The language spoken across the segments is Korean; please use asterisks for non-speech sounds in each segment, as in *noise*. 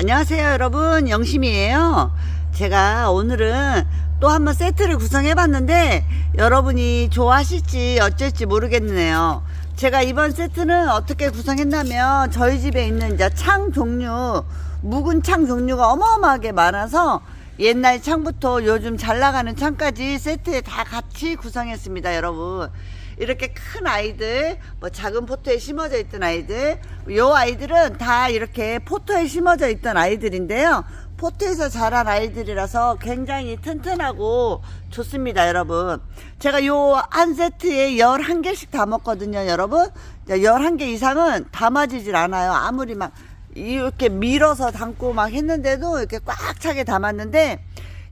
안녕하세요 여러분. 영심이에요. 제가 오늘은 또 한번 세트를 구성해 봤는데 여러분이 좋아하실지 어쩔지 모르겠네요. 제가 이번 세트는 어떻게 구성했냐면 저희 집에 있는 이제 창 종류 묵은 창 종류가 어마어마하게 많아서 옛날 창부터 요즘 잘 나가는 창까지 세트에 다 같이 구성했습니다 여러분 이렇게 큰 아이들, 뭐 작은 포토에 심어져 있던 아이들, 요 아이들은 다 이렇게 포토에 심어져 있던 아이들인데요. 포토에서 자란 아이들이라서 굉장히 튼튼하고 좋습니다, 여러분. 제가 요 한 세트에 11개씩 담았거든요, 여러분. 11개 이상은 담아지질 않아요. 아무리 막 이렇게 밀어서 담고 막 했는데도 이렇게 꽉 차게 담았는데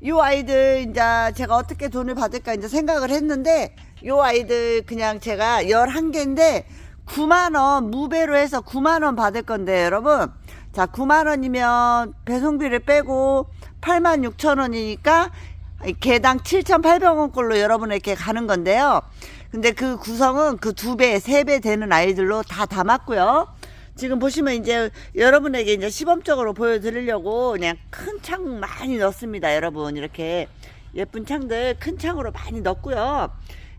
요 아이들 이제 제가 어떻게 돈을 받을까 이제 생각을 했는데 요 아이들 그냥 제가 11개인데 9만원 무배로 해서 9만원 받을 건데 여러분. 자 9만원이면 배송비를 빼고 8만 6천원이니까 개당 7,800원 꼴로 여러분에게 가는 건데요. 근데 그 구성은 그 두 배, 세 배 되는 아이들로 다 담았고요. 지금 보시면 이제 여러분에게 이제 시범적으로 보여드리려고 그냥 큰 창 많이 넣습니다 여러분. 이렇게 예쁜 창들 큰 창으로 많이 넣고요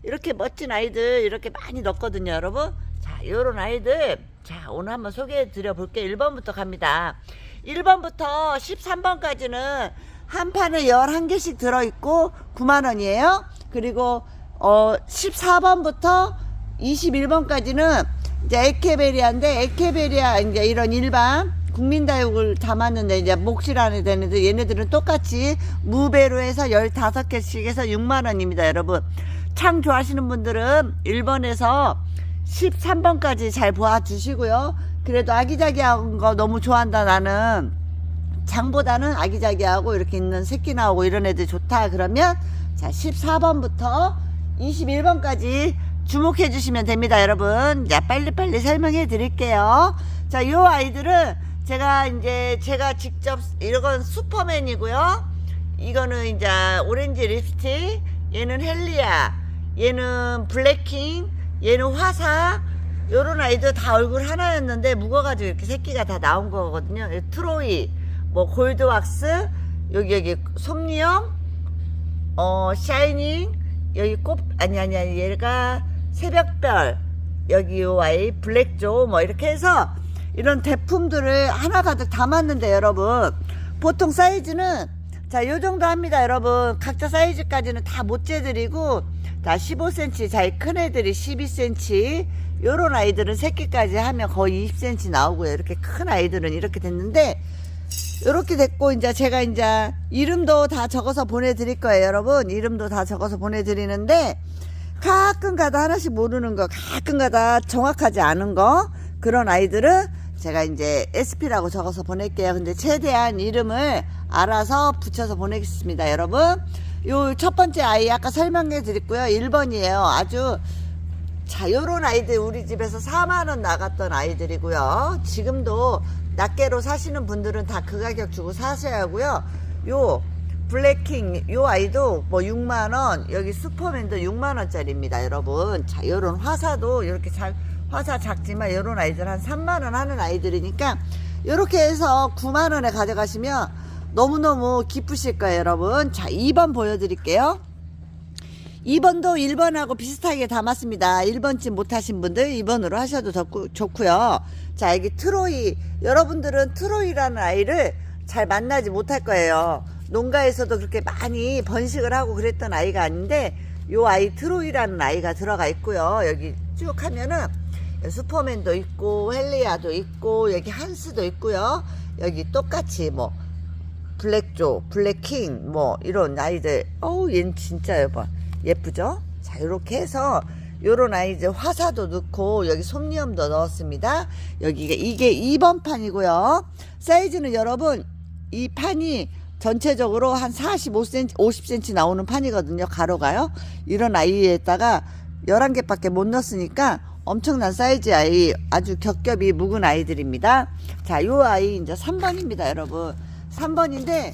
이렇게 멋진 아이들 이렇게 많이 넣었거든요 여러분. 자 요런 아이들. 자 오늘 한번 소개해 드려 볼게요. 1번부터 갑니다. 1번부터 13번까지는 한 판에 11개씩 들어있고 9만원이에요. 그리고 어 14번부터 21번까지는 이제 에케베리아인데 에케베리아 이제 이런 일반 국민다육을 담았는데 이제 몫실 안에 되는데 얘네들은 똑같이 무배로 해서 15개씩 해서 6만원입니다 여러분 창 좋아하시는 분들은 1번에서 13번까지 잘 보아주시고요. 그래도 아기자기한 거 너무 좋아한다 나는. 장보다는 아기자기하고 이렇게 있는 새끼 나오고 이런 애들 좋다 그러면 자 14번부터 21번까지 주목해 주시면 됩니다 여러분. 자 빨리빨리 설명해 드릴게요. 자 요 아이들은 제가 이제 제가 직접 이건 슈퍼맨이고요. 이거는 이제 오렌지 립스틱 얘는 헬리아 얘는 블랙킹 얘는 화사 요런 아이들 다 얼굴 하나였는데 묵어가지고 이렇게 새끼가 다 나온 거거든요. 트로이 뭐 골드왁스 여기 여기 솜니엄 어 샤이닝 여기 꽃 아니 아니 아니 얘가 새벽별 여기 요 아이 블랙조 뭐 이렇게 해서 이런 제품들을 하나 가득 담았는데 여러분 보통 사이즈는 자 요 정도 합니다 여러분. 각자 사이즈까지는 다 못 재드리고 다 15cm 자기 큰 애들이 12cm 요런 아이들은 새끼까지 하면 거의 20cm 나오고요. 이렇게 큰 아이들은 이렇게 됐는데 이렇게 됐고 이제 제가 이제 이름도 다 적어서 보내드릴 거예요 여러분. 이름도 다 적어서 보내드리는데 가끔가다 하나씩 모르는 거 가끔가다 정확하지 않은 거 그런 아이들은 제가 이제 SP라고 적어서 보낼게요. 근데 최대한 이름을 알아서 붙여서 보내겠습니다 여러분 요 첫 번째 아이 아까 설명해 드렸고요. 1번이에요. 아주 자 요런 아이들 우리 집에서 4만원 나갔던 아이들이고요. 지금도 낱개로 사시는 분들은 다 그 가격 주고 사셔야 하고요. 요 블랙킹 요 아이도 뭐 6만원 여기 슈퍼맨도 6만원짜리입니다 여러분. 자 요런 화사도 이렇게 잘 화사 작지만 요런 아이들 한 3만원 하는 아이들이니까 요렇게 해서 9만원에 가져가시면 너무너무 기쁘실 거예요 여러분 자 2번 보여드릴게요 2번도 1번하고 비슷하게 담았습니다. 1번쯤 못하신 분들 2번으로 하셔도 좋고, 좋고요. 자, 여기 트로이. 여러분들은 트로이라는 아이를 잘 만나지 못할 거예요. 농가에서도 그렇게 많이 번식을 하고 그랬던 아이가 아닌데 요 아이 트로이라는 아이가 들어가 있고요. 여기 쭉 하면은 슈퍼맨도 있고 헬리아도 있고 여기 한스도 있고요. 여기 똑같이 뭐 블랙조, 블랙킹 뭐 이런 아이들. 어우 얘는 진짜 여봐 예쁘죠? 자 이렇게 해서 요런 아이들 화사도 넣고 여기 솜니엄도 넣었습니다. 여기가 이게 2번 판이고요. 사이즈는 여러분 이 판이 전체적으로 한 45cm 50cm 나오는 판이거든요. 가로가요. 이런 아이에다가 11개밖에 못 넣었으니까 엄청난 사이즈 아이 아주 겹겹이 묵은 아이들입니다. 자 요 아이 이제 3번입니다 여러분 3번인데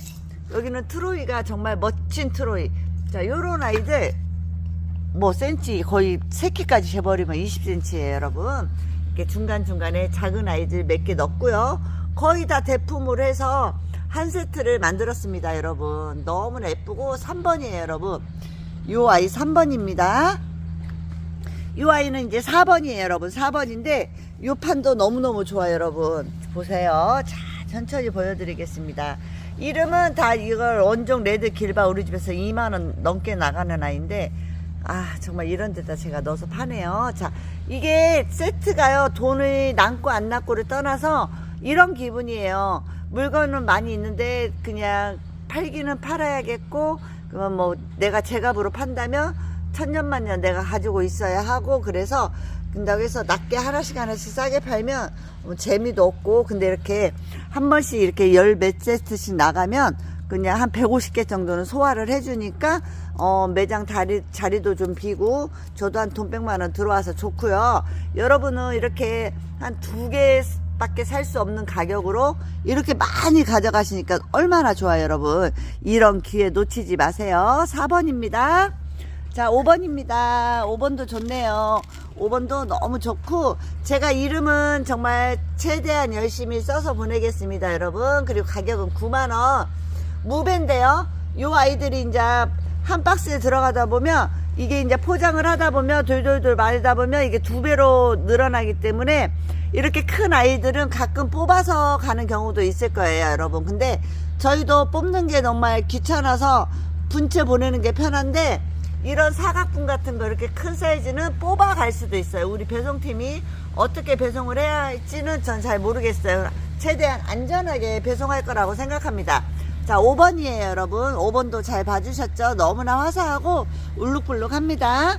여기는 트로이가 정말 멋진 트로이 자 요런 아이들 뭐 센치 거의 새끼까지 재버리면 20cm예요 여러분 이렇게 중간중간에 작은 아이들 몇 개 넣고요 거의 다 대품으로 해서 한 세트를 만들었습니다, 여러분. 너무나 예쁘고 3번이에요, 여러분. 요 아이 3번입니다. 요 아이는 이제 4번이에요, 여러분. 4번인데 요 판도 너무너무 좋아요, 여러분. 보세요. 자, 천천히 보여드리겠습니다. 이름은 다 이걸 원종 레드 길바 우리 집에서 2만원 넘게 나가는 아이인데 아 정말 이런 데다 제가 넣어서 파네요. 자 이게 세트가요. 돈을 남고 안 남고를 떠나서 이런 기분이에요. 물건은 많이 있는데 그냥 팔기는 팔아야겠고 그러면 뭐 내가 제값으로 판다면 천년만년 내가 가지고 있어야 하고 그래서 근다고 해서 낮게 하나씩 하나씩 싸게 팔면 뭐 재미도 없고 근데 이렇게 한 번씩 이렇게 열 몇 세트씩 나가면 그냥 한 150개 정도는 소화를 해주니까 어 매장 자리, 자리도 좀 비고 저도 한 돈 100만 원 들어와서 좋고요. 여러분은 이렇게 한 두 개 밖에 살 수 없는 가격으로 이렇게 많이 가져가시니까 얼마나 좋아요 여러분. 이런 기회 놓치지 마세요. 4번입니다 자, 5번입니다. 5번도 좋네요. 5번도 너무 좋고, 제가 이름은 정말 최대한 열심히 써서 보내겠습니다, 여러분. 그리고 가격은 9만원. 무배인데요. 요 아이들이 이제 한 박스에 들어가다 보면, 이게 이제 포장을 하다 보면, 돌돌돌 말다 보면, 이게 두 배로 늘어나기 때문에, 이렇게 큰 아이들은 가끔 뽑아서 가는 경우도 있을 거예요, 여러분. 근데 저희도 뽑는 게 정말 귀찮아서 분체 보내는 게 편한데, 이런 사각분 같은 거 이렇게 큰 사이즈는 뽑아 갈 수도 있어요. 우리 배송팀이 어떻게 배송을 해야 할지는 전 잘 모르겠어요. 최대한 안전하게 배송할 거라고 생각합니다. 자, 5번이에요, 여러분. 5번도 잘 봐주셨죠? 너무나 화사하고 울룩불룩합니다.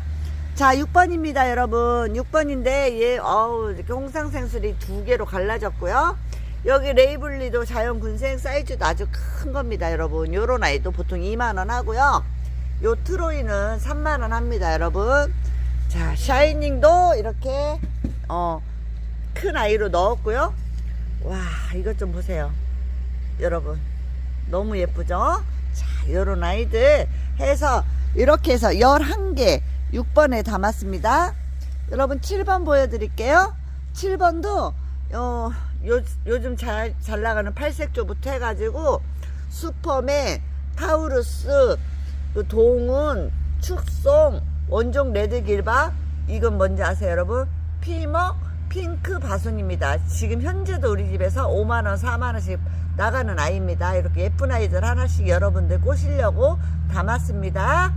자, 6번입니다, 여러분. 6번인데, 얘, 어우, 이렇게 홍상생술이 두 개로 갈라졌고요. 여기 레이블리도 자연군생 사이즈도 아주 큰 겁니다, 여러분. 요런 아이도 보통 2만원 하고요. 요 트로이는 3만원 합니다, 여러분. 자, 샤이닝도 이렇게, 어, 큰 아이로 넣었고요. 와, 이것 좀 보세요. 여러분. 너무 예쁘죠? 자, 요런 아이들 해서, 이렇게 해서 11개, 6번에 담았습니다. 여러분, 7번 보여드릴게요. 7번도, 어, 요, 요즘 잘, 잘 나가는 팔색조부터 해가지고, 슈퍼맨, 타우루스, 그 동은, 축송, 원종 레드길바, 이건 뭔지 아세요, 여러분? 피머, 핑크 바순입니다. 지금 현재도 우리 집에서 5만원, 4만원씩 나가는 아이입니다. 이렇게 예쁜 아이들 하나씩 여러분들 꼬시려고 담았습니다.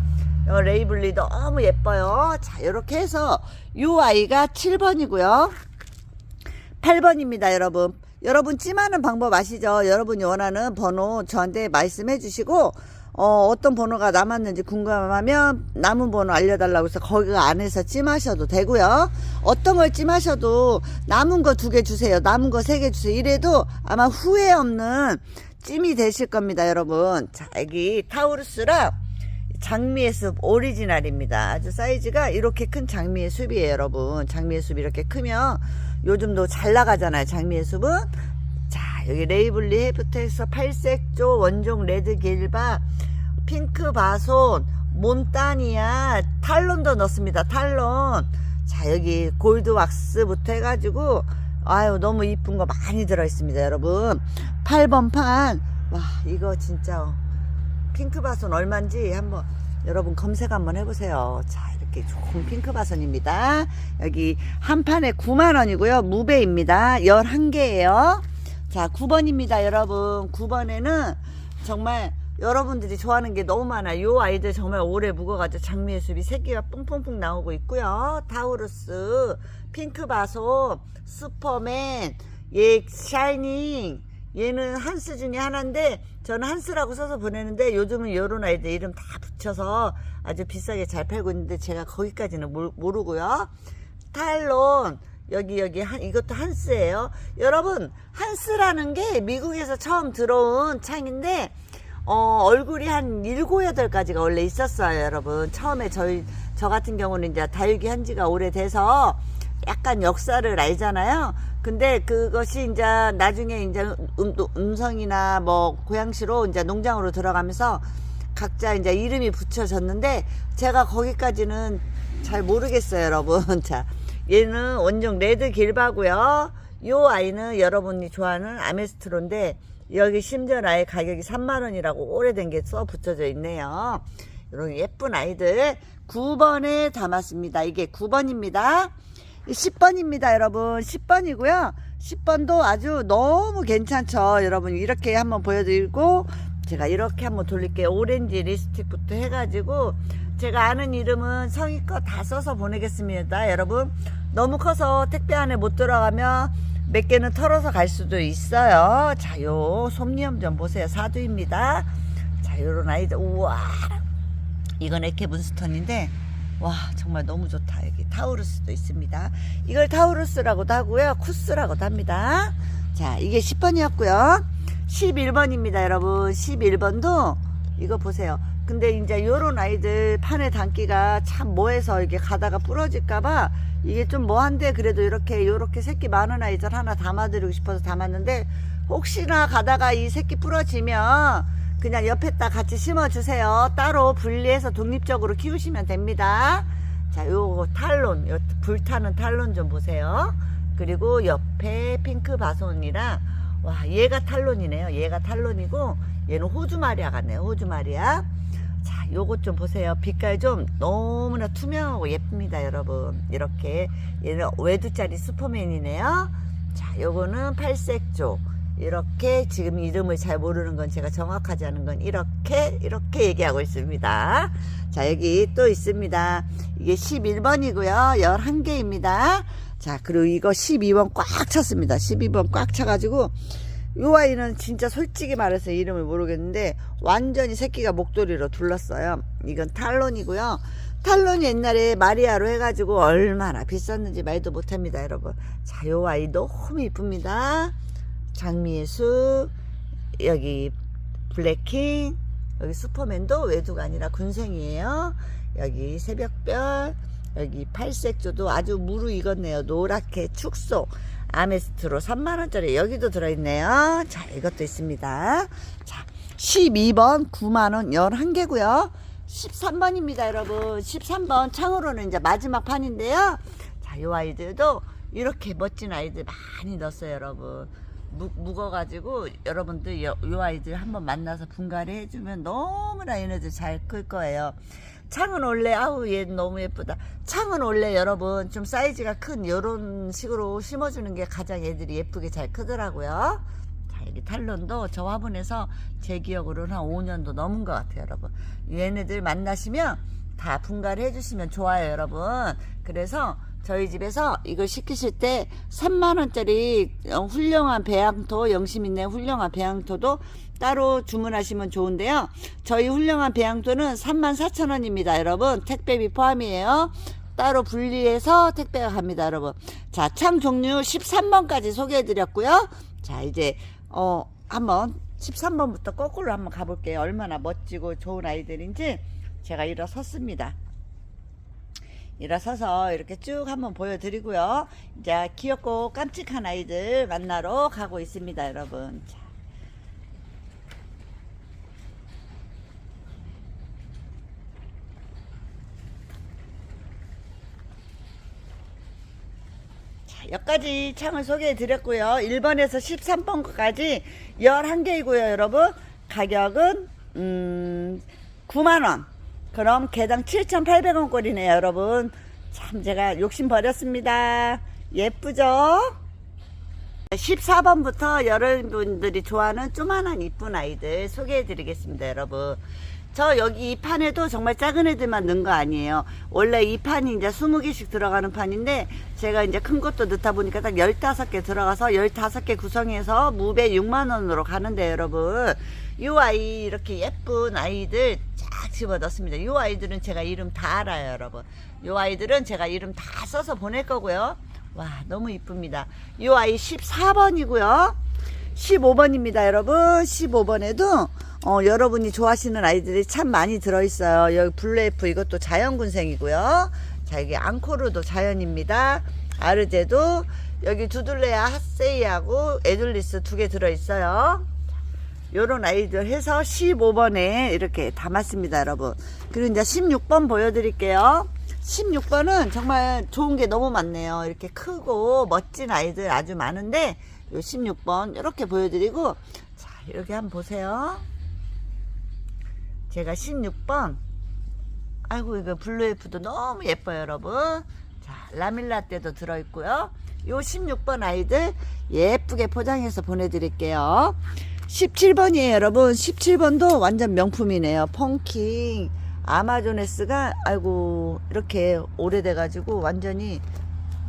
어, 레이블리 너무 예뻐요. 자, 이렇게 해서 이 아이가 7번이고요. 8번입니다, 여러분. 여러분 찜하는 방법 아시죠? 여러분이 원하는 번호 저한테 말씀해 주시고 어, 어떤 번호가 남았는지 궁금하면 남은 번호 알려달라고 해서 거기 안에서 찜하셔도 되고요. 어떤 걸 찜하셔도 남은 거 두 개 주세요. 남은 거 세 개 주세요. 이래도 아마 후회 없는 찜이 되실 겁니다, 여러분. 자, 여기 타우루스랑 장미의 숲 오리지널입니다. 아주 사이즈가 이렇게 큰 장미의 숲이에요, 여러분. 장미의 숲 이렇게 크면 요즘도 잘 나가잖아요, 장미의 숲은. 자, 여기 레이블리 헤프텍스 팔색조 원종 레드 길바 핑크 바손 몬타니아 탈론도 넣습니다. 탈론. 자, 여기 골드 왁스부터 해가지고 아유 너무 이쁜 거 많이 들어 있습니다, 여러분. 8번 판. 와, 이거 진짜 핑크 바손 얼마인지 한번 여러분 검색 한번 해보세요. 자, 이렇게 좋은 핑크 바손입니다. 여기 한 판에 9만원이고요. 무배입니다. 11개예요. 자, 9번입니다, 여러분. 9번에는 정말 여러분들이 좋아하는 게 너무 많아요. 요 아이들 정말 오래 묵어가지고 장미의 숲이 새끼가 뽕뽕뽕 나오고 있고요. 타우루스, 핑크바소, 슈퍼맨, 얘 샤이닝, 얘는 한스 중에 하나인데 저는 한스라고 써서 보내는데 요즘은 요런 아이들 이름 다 붙여서 아주 비싸게 잘 팔고 있는데 제가 거기까지는 모르, 모르고요. 탈론, 여기 여기 한 이것도 한스예요. 여러분 한스라는 게 미국에서 처음 들어온 창인데 어, 얼굴이 한 일곱 여덟 가지가 원래 있었어요, 여러분. 처음에 저희 저 같은 경우는 이제 다육이 한 지가 오래돼서 약간 역사를 알잖아요. 근데 그것이 이제 나중에 이제 음, 음성이나 뭐 고양시로 이제 농장으로 들어가면서 각자 이제 이름이 붙여졌는데 제가 거기까지는 잘 모르겠어요, 여러분. *laughs* 자, 얘는 원종 레드 길바고요. 요 아이는 여러분이 좋아하는 아메스트로인데 여기 심지어 아이 가격이 3만원이라고 오래된 게 써 붙여져 있네요. 이런 예쁜 아이들 9번에 담았습니다. 이게 9번입니다. 10번입니다, 여러분. 10번이고요. 10번도 아주 너무 괜찮죠. 여러분, 이렇게 한번 보여드리고, 제가 이렇게 한번 돌릴게요. 오렌지 립스틱부터 해가지고, 제가 아는 이름은 성의껏 다 써서 보내겠습니다. 여러분, 너무 커서 택배 안에 못 들어가면 몇 개는 털어서 갈 수도 있어요. 자, 요 솜니um 좀 보세요. 사두입니다. 자, 요런 아이들. 우와. 이건 에케 문스턴인데 와 정말 너무 좋다 여기 타우루스도 있습니다 이걸 타우루스라고도 하고요 쿠스라고도 합니다 자 이게 10번이었고요 11번입니다 여러분 11번도 이거 보세요 근데 이제 요런 아이들 판에 담기가 참 뭐해서 이게 가다가 부러질까봐 이게 좀 뭐한데 그래도 이렇게 요렇게 새끼 많은 아이들 하나 담아드리고 싶어서 담았는데 혹시나 가다가 이 새끼 부러지면 그냥 옆에다 같이 심어주세요. 따로 분리해서 독립적으로 키우시면 됩니다. 자, 요 탈론, 요 불타는 탈론 좀 보세요. 그리고 옆에 핑크 바손이랑, 와, 얘가 탈론이네요. 얘가 탈론이고, 얘는 호주 마리아 같네요. 호주 마리아. 자, 요것 좀 보세요. 빛깔 좀 너무나 투명하고 예쁩니다, 여러분. 이렇게. 얘는 외두짜리 슈퍼맨이네요. 자, 요거는 팔색조. 이렇게 지금 이름을 잘 모르는 건 제가 정확하지 않은 건 이렇게 이렇게 얘기하고 있습니다. 자 여기 또 있습니다. 이게 11번이고요. 11개입니다. 자 그리고 이거 12번 꽉 찼습니다. 12번 꽉 차가지고 요 아이는 진짜 솔직히 말해서 이름을 모르겠는데 완전히 새끼가 목도리로 둘렀어요. 이건 탈론이고요. 탈론이 옛날에 마리아로 해가지고 얼마나 비쌌는지 말도 못합니다 여러분. 자 요 아이 너무 이쁩니다. 장미의 숲, 여기 블랙킹, 여기 슈퍼맨도 외두가 아니라 군생이에요. 여기 새벽별, 여기 팔색조도 아주 무르익었네요. 노랗게 축소, 아메스트로 3만원짜리 여기도 들어있네요. 자, 이것도 있습니다. 자, 12번 9만원 11개고요. 13번입니다, 여러분. 13번 창으로는 이제 마지막 판인데요. 자, 요 아이들도 이렇게 멋진 아이들 많이 넣었어요, 여러분. 무, 묵어가지고 여러분들 요, 요 아이들 한번 만나서 분갈이 해주면 너무나 얘네들 잘클 거예요. 창은 원래 아우 얘 너무 예쁘다. 창은 원래 여러분 좀 사이즈가 큰 요런 식으로 심어주는 게 가장 애들이 예쁘게 잘 크더라고요. 자 여기 탈론도 저 화분에서 제 기억으로는 한 5년도 넘은 것 같아요 여러분. 얘네들 만나시면 다 분갈이 해주시면 좋아요 여러분. 그래서 저희 집에서 이걸 시키실 때 3만원짜리 훌륭한 배양토, 영심 있네 훌륭한 배양토도 따로 주문하시면 좋은데요. 저희 훌륭한 배양토는 34,000원입니다, 여러분. 택배비 포함이에요. 따로 분리해서 택배가 갑니다, 여러분. 자, 창 종류 13번까지 소개해 드렸고요. 자, 이제, 어, 한번 13번부터 거꾸로 한번 가볼게요. 얼마나 멋지고 좋은 아이들인지 제가 일어섰습니다. 일어서서 이렇게 쭉 한번 보여드리고요. 이제 귀엽고 깜찍한 아이들 만나러 가고 있습니다, 여러분. 자. 자, 여기까지 창을 소개해 드렸고요. 1번에서 13번까지 11개이고요, 여러분. 가격은, 음, 9만 원. 그럼 개당 7,800원 꼴이네요, 여러분. 참 제가 욕심 버렸습니다. 예쁘죠? 14번부터 여러분들이 좋아하는 쪼만한 이쁜 아이들 소개해 드리겠습니다, 여러분. 저 여기 이 판에도 정말 작은 애들만 넣은 거 아니에요. 원래 이 판이 이제 20개씩 들어가는 판인데 제가 이제 큰 것도 넣다 보니까 딱 15개 들어가서 15개 구성해서 무배 6만 원으로 가는데 여러분. 이 아이 이렇게 예쁜 아이들 쫙 집어 넣습니다. 이 아이들은 제가 이름 다 알아요, 여러분. 이 아이들은 제가 이름 다 써서 보낼 거고요. 와, 너무 이쁩니다. 이 아이 14번이고요. 15번입니다, 여러분. 15번에도 어, 여러분이 좋아하시는 아이들이 참 많이 들어있어요. 여기 블루에프 이것도 자연군생이고요. 자, 여기 앙코르도 자연입니다. 아르제도 여기 두둘레아 핫세이하고 에둘리스 두 개 들어있어요. 요런 아이들 해서 15번에 이렇게 담았습니다, 여러분. 그리고 이제 16번 보여드릴게요. 16번은 정말 좋은 게 너무 많네요. 이렇게 크고 멋진 아이들 아주 많은데 요 16번 이렇게 보여드리고 자 이렇게 한번 보세요. 제가 16번. 아이고 이거 블루에프도 너무 예뻐요 여러분. 자 라밀라 때도 들어있고요. 요 16번 아이들 예쁘게 포장해서 보내드릴게요. 17번이에요 여러분. 17번도 완전 명품이네요. 펑킹. 아마존에스가 아이고 이렇게 오래돼 가지고 완전히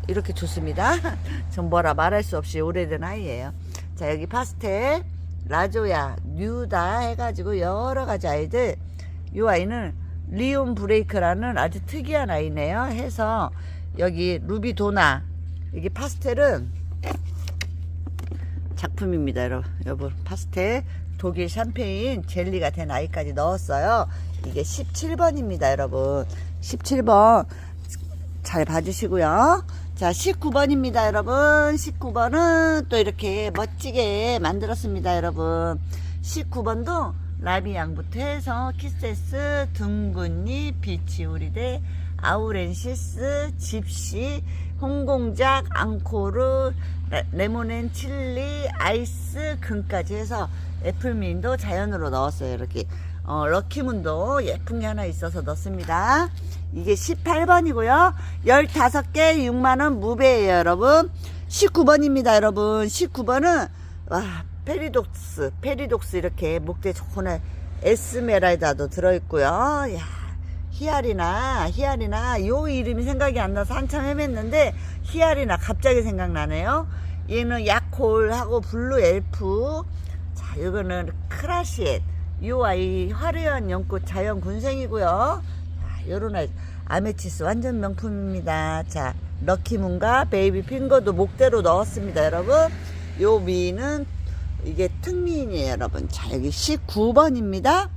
이렇게 좋습니다. *laughs* 전 뭐라 말할 수 없이 오래된 아이예요. 자 여기 파스텔 라조야 뉴다 해가지고 여러 가지 아이들 이 아이는 리온 브레이크라는 아주 특이한 아이네요 해서 여기 루비 도나 여기 파스텔은 작품입니다, 여러분. 여러분, 파스텔 독일 샴페인 젤리가 된 아이까지 넣었어요. 이게 17번입니다, 여러분. 17번 잘 봐주시고요. 자, 19번입니다, 여러분. 19번은 또 이렇게 멋지게 만들었습니다, 여러분. 19번도 라비 양부터 해서 키세스, 둥근잎, 비치우리대, 아우렌시스, 집시, 홍공작, 앙코르, 레- 레몬앤 칠리, 아이스, 금까지 해서 애플민도 자연으로 넣었어요. 이렇게. 어, 럭키문도 예쁜 게 하나 있어서 넣습니다. 이게 18번이고요. 15개 6만원 무배예요, 여러분. 19번입니다, 여러분. 19번은, 와, 페리독스, 페리독스 이렇게 목대 애, 에스메랄다도 들어있고요. 야, 히알이나, 히알이나, 요 이름이 생각이 안 나서 한참 헤맸는데, 히알이나 갑자기 생각나네요. 얘는 야콜하고 블루 엘프. 자, 이거는 크라시엣. 요 아이 화려한 연꽃 자연 군생이고요. 자, 요런 아이 아메치스 완전 명품입니다. 자, 럭키문과 베이비 핑거도 목대로 넣었습니다, 여러분. 요 미는 이게 특미인이에요, 여러분. 자, 여기 19번입니다.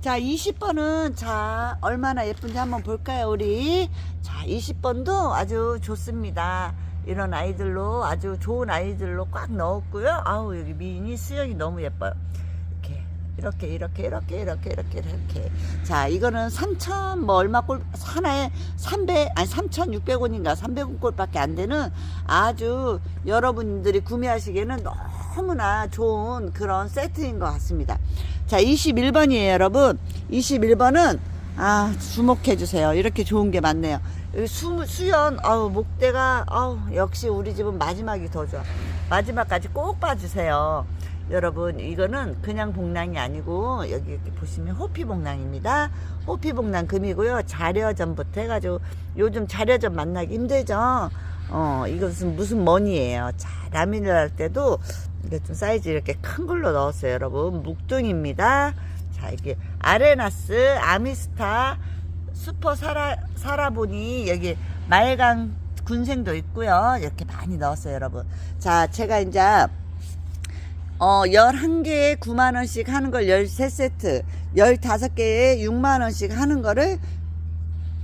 자, 20번은 자, 얼마나 예쁜지 한번 볼까요, 우리? 자, 20번도 아주 좋습니다. 이런 아이들로 아주 좋은 아이들로 꽉 넣었고요. 아우, 여기 미인이 수영이 너무 예뻐요. 이렇게 이렇게 이렇게 이렇게 이렇게 이렇게. 자 이거는 3천 뭐 얼마 꼴 하나에 300 아니 3,600원인가? 300원 꼴밖에 안 되는 아주 여러분들이 구매하시기에는 너무나 좋은 그런 세트인 것 같습니다. 자 21번이에요 여러분. 21번은 아 주목해 주세요. 이렇게 좋은 게 많네요. 수, 수연 아우 목대가 아우 역시 우리 집은 마지막이 더 좋아. 마지막까지 꼭 봐주세요 여러분 이거는 그냥 복랑이 아니고 여기 이렇게 보시면 호피 복랑입니다. 호피 복랑 금이고요. 자려전부터 해가지고 요즘 자려전 만나기 힘들죠? 어 이것은 무슨 머니예요? 자 라미를 할 때도 이게 좀 사이즈 이렇게 큰 걸로 넣었어요 여러분. 묵둥입니다. 자 이게 아레나스 아미스타 슈퍼 살아 살아보니 여기 말강 군생도 있고요. 이렇게 많이 넣었어요 여러분. 자 제가 이제 어, 11개에 9만원씩 하는 걸 13세트, 15개에 6만원씩 하는 거를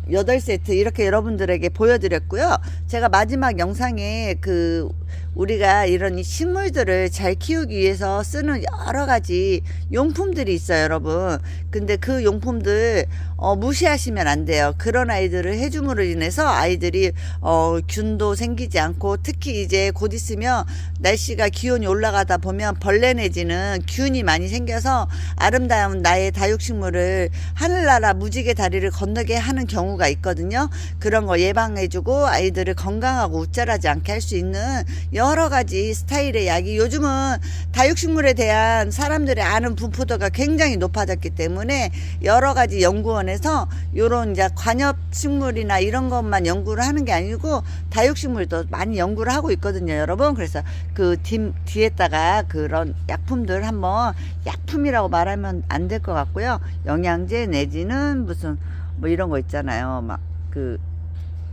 8세트 이렇게 여러분들에게 보여드렸고요. 제가 마지막 영상에 그 우리가 이런 이 식물들을 잘 키우기 위해서 쓰는 여러 가지 용품들이 있어요, 여러분. 근데 그 용품들 어, 무시하시면 안 돼요. 그런 아이들을 해줌으로 인해서 아이들이 어, 균도 생기지 않고 특히 이제 곧 있으면 날씨가 기온이 올라가다 보면 벌레 내지는 균이 많이 생겨서 아름다운 나의 다육식물을 하늘나라 무지개 다리를 건너게 하는 경우가 있거든요. 그런 거 예방해주고 아이들을 건강하고 우짜하지 않게 할 수 있는 여러 가지 스타일의 약이 요즘은 다육식물에 대한 사람들의 아는 분포도가 굉장히 높아졌기 때문에 여러 가지 연구원에서 요런 이제 관엽식물이나 이런 것만 연구를 하는 게 아니고 다육식물도 많이 연구를 하고 있거든요, 여러분. 그래서 그 뒤, 뒤에다가 그런 약품들 한번 약품이라고 말하면 안 될 것 같고요. 영양제 내지는 무슨 뭐 이런 거 있잖아요. 막 그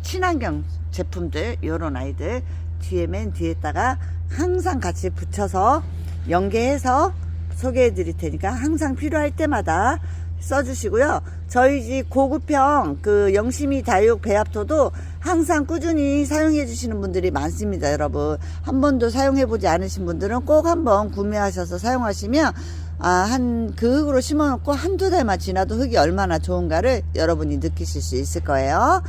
친환경 제품들 요런 아이들 뒤에 맨 뒤에다가 항상 같이 붙여서 연계해서 소개해 드릴 테니까 항상 필요할 때마다 써주시고요. 저희 집 고급형 그 영심이 다육 배합토도 항상 꾸준히 사용해 주시는 분들이 많습니다, 여러분. 한 번도 사용해 보지 않으신 분들은 꼭 한번 구매하셔서 사용하시면 아, 한, 그 흙으로 심어 놓고 한두 달만 지나도 흙이 얼마나 좋은가를 여러분이 느끼실 수 있을 거예요.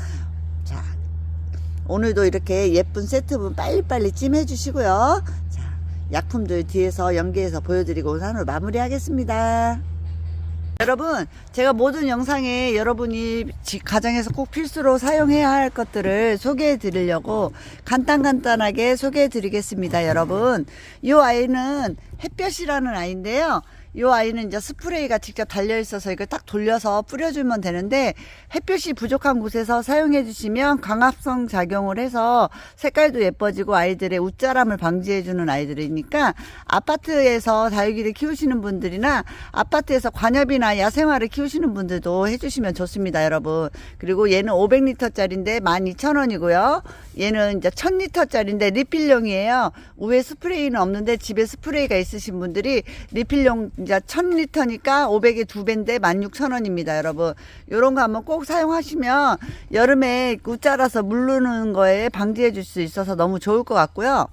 오늘도 이렇게 예쁜 세트분 빨리빨리 찜해 주시고요. 자, 약품들 뒤에서 연계해서 보여드리고 오늘 마무리하겠습니다. 여러분, 제가 모든 영상에 여러분이 지- 가정에서 꼭 필수로 사용해야 할 것들을 소개해 드리려고 간단간단하게 소개해 드리겠습니다, 여러분. 이 아이는 햇볕이라는 아이인데요. 이 아이는 이제 스프레이가 직접 달려 있어서 이걸 딱 돌려서 뿌려주면 되는데 햇볕이 부족한 곳에서 사용해 주시면 광합성 작용을 해서 색깔도 예뻐지고 아이들의 웃자람을 방지해 주는 아이들이니까 아파트에서 다육이를 키우시는 분들이나 아파트에서 관엽이나 야생화를 키우시는 분들도 해주시면 좋습니다, 여러분. 그리고 얘는 500리터짜리인데 12,000원이고요. 얘는 이제 1000리터짜리인데 리필용이에요. 위에 스프레이는 없는데 집에 스프레이가 있으신 분들이 리필용 이제 1000리터니까 500에 두 배인데 16,000원입니다, 여러분. 요런 거 한번 꼭 사용하시면 여름에 웃자라서 물르는 거에 방지해 줄 수 있어서 너무 좋을 것 같고요.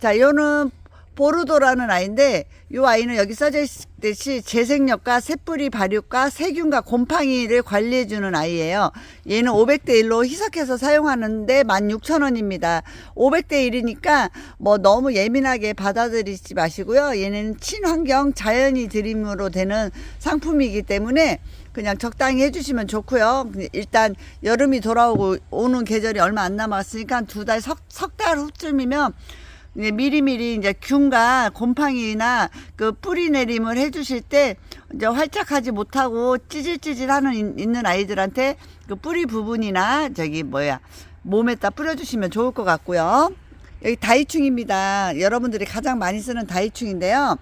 자, 요는 보르도라는 아이인데 이 아이는 여기 써져 있듯이 재생력과 새뿌리 발육과 세균과 곰팡이를 관리해 주는 아이예요. 얘는 500대 1로 희석해서 사용하는데 16,000원입니다. 500대 1이니까 뭐 너무 예민하게 받아들이지 마시고요. 얘는 친환경 자연이 드림으로 되는 상품이기 때문에 그냥 적당히 해주시면 좋고요. 일단 여름이 돌아오고 오는 계절이 얼마 안 남았으니까 두 달, 석, 석 달 후쯤이면 이제 미리미리 이제 균과 곰팡이나 그 뿌리 내림을 해주실 때 이제 활착하지 못하고 찌질찌질하는 인- 있는 아이들한테 그 뿌리 부분이나 저기 뭐야 몸에다 뿌려주시면 좋을 것 같고요. 여기 다이충입니다. 여러분들이 가장 많이 쓰는 다이충인데요.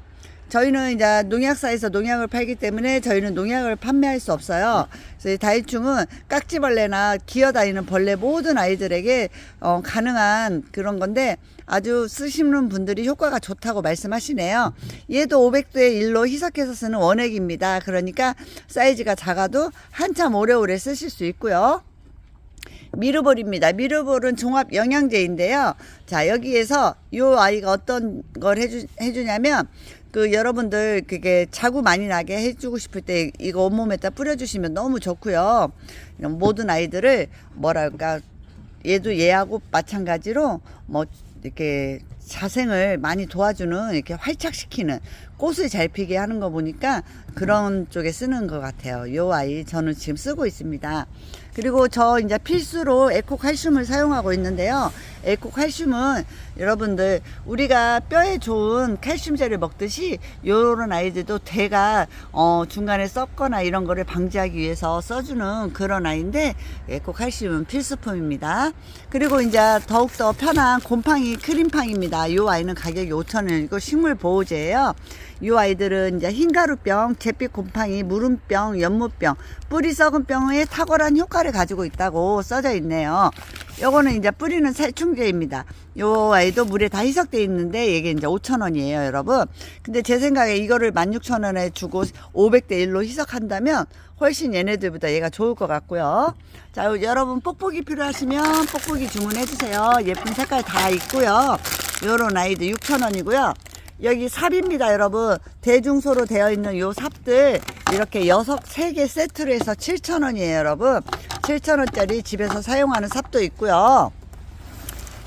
저희는 이제 농약사에서 농약을 팔기 때문에 저희는 농약을 판매할 수 없어요. 그래서 이 다이충은 깍지벌레나 기어다니는 벌레 모든 아이들에게 어, 가능한 그런 건데 아주 쓰시는 분들이 효과가 좋다고 말씀하시네요. 얘도 500도에 1로 희석해서 쓰는 원액입니다. 그러니까 사이즈가 작아도 한참 오래오래 쓰실 수 있고요. 미르볼입니다. 미르볼은 종합 영양제인데요. 자, 여기에서 이 아이가 어떤 걸 해주, 해주냐면, 그 여러분들 그게 자구 많이 나게 해주고 싶을 때 이거 온몸에다 뿌려주시면 너무 좋고요. 모든 아이들을 뭐랄까, 얘도 얘하고 마찬가지로 뭐 이렇게 자생을 많이 도와주는 이렇게 활착시키는 꽃을 잘 피게 하는 거 보니까 그런 쪽에 쓰는 것 같아요. 요 아이 저는 지금 쓰고 있습니다. 그리고 저 이제 필수로 에코 칼슘을 사용하고 있는데요. 에코 칼슘은 여러분들 우리가 뼈에 좋은 칼슘제를 먹듯이 요런 아이들도 대가 어 중간에 썩거나 이런 거를 방지하기 위해서 써주는 그런 아이인데 에코 칼슘은 필수품입니다. 그리고 이제 더욱더 편한 곰팡이 크림팡입니다. 요 아이는 가격이 5,000원 이고 식물 보호제예요. 이 아이들은 이제 흰가루병, 잿빛 곰팡이, 무름병, 연무병, 뿌리 썩은 병에 탁월한 효과를 가지고 있다고 써져 있네요. 요거는 이제 뿌리는 살충제입니다. 요 아이도 물에 다 희석돼 있는데 이게 이제 5,000원이에요, 여러분. 근데 제 생각에 이거를 16,000원에 주고 500대 1로 희석한다면 훨씬 얘네들보다 얘가 좋을 것 같고요. 자, 여러분 뽁뽁이 필요하시면 뽁뽁이 주문해 주세요. 예쁜 색깔 다 있고요. 요런 아이도 6,000원이고요. 여기 삽입니다, 여러분. 대중소로 되어 있는 요 삽들 이렇게 여섯 세 개 세트로 해서 7,000원이에요, 여러분. 7,000원짜리 집에서 사용하는 삽도 있고요.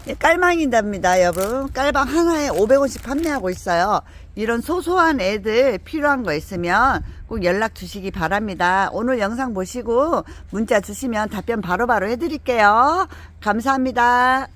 예, 깔망이답니다, 여러분. 깔방 하나에 500원씩 판매하고 있어요. 이런 소소한 애들 필요한 거 있으면 꼭 연락 주시기 바랍니다. 오늘 영상 보시고 문자 주시면 답변 바로바로 해드릴게요. 감사합니다.